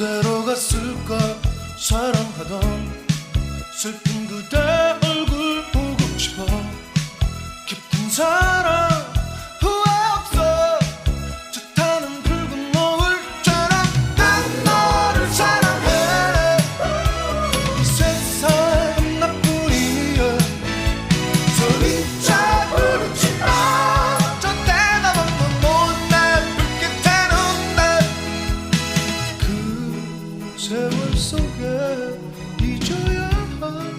그대로 갔을까 사랑하던 슬픈 그대 얼굴 보고 싶어 깊은 사랑 세월 속에 잊어야 할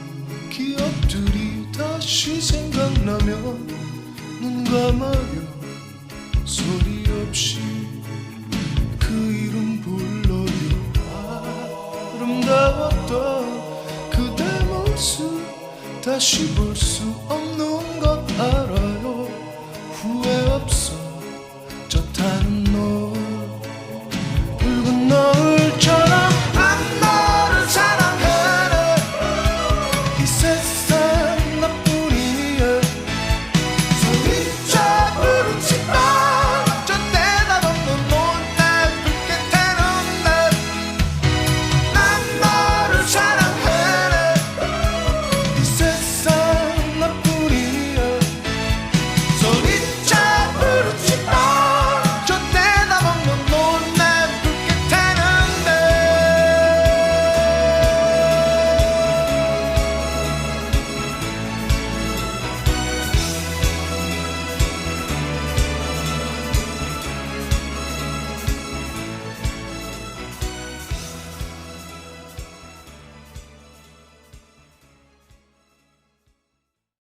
기억들이 다시 생각나면 눈 감아요 소리 없이 그 이름 불러요. 아름다웠던 그대 모습 다시 볼수